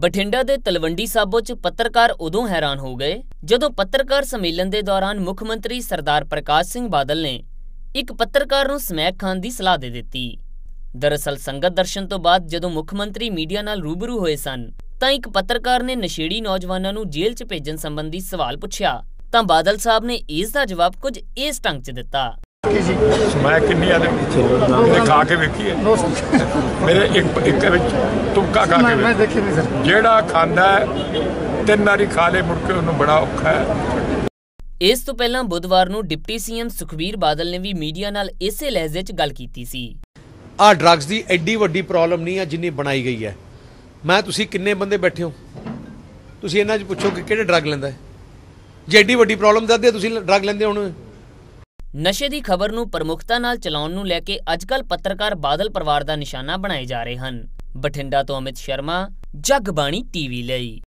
ਬਠਿੰਡਾ ਦੇ ਤਲਵੰਡੀ ਸਾਬੋ 'ਚ ਪੱਤਰਕਾਰ ਉਦੋਂ ਹੈਰਾਨ ਹੋ ਗਏ ਜਦੋਂ ਪੱਤਰਕਾਰ ਸੰਮੇਲਨ ਦੇ ਦੌਰਾਨ ਮੁੱਖ ਮੰਤਰੀ ਸਰਦਾਰ ਪ੍ਰਕਾਸ਼ ਸਿੰਘ ਬਾਦਲ ਨੇ ਇੱਕ ਪੱਤਰਕਾਰ ਨੂੰ ਸਮੈਕ ਖਾਣ ਦੀ ਸਲਾਹ ਦੇ ਦਿੱਤੀ। ਦਰਅਸਲ ਸੰਗਤ ਦਰਸ਼ਨ ਤੋਂ ਬਾਅਦ ਜਦੋਂ ਮੁੱਖ ਮੰਤਰੀ ਮੀਡੀਆ ਨਾਲ ਰੂਬਰੂ ਹੋਏ ਸਨ, ਤਾਂ ਇੱਕ ਪੱਤਰਕਾਰ ਨੇ ਨਸ਼ੇੜੀ ਨੌਜਵਾਨਾਂ ਨੂੰ ਜੇਲ੍ਹ 'ਚ ਭੇਜਣ ਸੰਬੰਧੀ ਸਵਾਲ ਪੁੱਛਿਆ, ਤਾਂ ਬਾਦਲ ਸਾਹਿਬ ਨੇ ਇਸ ਦਾ ਜਵਾਬ ਕੁਝ ਇਸ ਢੰਗ 'ਚ ਦਿੱਤਾ। ਕੀ ਜੀ ਮੈਂ ਕਿੰਨੀ ਆ ਦੇ ਇਹਨੇ ਖਾ ਕੇ ਵੇਖੀ ਹੈ। ਮੇਰੇ ਇੱਕ ਇੱਕ ਵਿੱਚ ਤੁਮਕਾ ਖਾ ਕੇ ਮੈਂ ਦੇਖੀ ਨਹੀਂ ਸਰ। ਜਿਹੜਾ ਖਾਂਦਾ ਹੈ, ਤਿੰਨ ਵਾਰੀ ਖਾ ਲੇ ਮੁੜ ਕੇ ਉਹਨੂੰ ਬੜਾ ਔਖਾ ਹੈ। ਇਸ ਤੋਂ ਪਹਿਲਾਂ ਬੁੱਧਵਾਰ ਨੂੰ ਡਿਪਟੀ ਸੀਐਮ ਸੁਖਬੀਰ ਬਾਦਲ ਨੇ ਵੀ ਮੀਡੀਆ ਨਾਲ ਇਸੇ ਲਹਿਜੇ 'ਚ ਗੱਲ ਕੀਤੀ ਸੀ। ਆ ਡਰੱਗਸ ਦੀ ਐਡੀ ਵੱਡੀ ਪ੍ਰੋਬਲਮ ਨਹੀਂ ਆ ਜਿੰਨੀ ਬਣਾਈ ਗਈ ਹੈ। ਮੈਂ ਤੁਸੀਂ ਕਿੰਨੇ ਬੰਦੇ ਬੈਠੇ ਹੋ? ਤੁਸੀਂ ਇਹਨਾਂ 'ਚ ਪੁੱਛੋ ਕਿ ਕਿਹੜੇ ਡਰੱਗ ਲੈਂਦਾ ਹੈ? ਜੇ ਐਡੀ ਵੱਡੀ ਪ੍ਰੋਬਲਮ ਦੱਸਦੇ ਤੁਸੀਂ ਡਰੱਗ ਲੈਂਦੇ ਹੁਣ ਨਸ਼ੇ ਦੀ ਖਬਰ ਨੂੰ ਪ੍ਰਮੁਖਤਾ ਨਾਲ ਚਲਾਉਣ ਨੂੰ ਲੈ ਕੇ ਅੱਜਕੱਲ ਪੱਤਰਕਾਰ ਬਾਦਲ ਪਰਿਵਾਰ ਦਾ ਨਿਸ਼ਾਨਾ ਬਣਾਏ ਜਾ ਰਹੇ ਹਨ। ਬਠਿੰਡਾ ਤੋਂ ਅਮਿਤ ਸ਼ਰਮਾ, ਜਗਬਾਣੀ ਟੀਵੀ ਲਈ।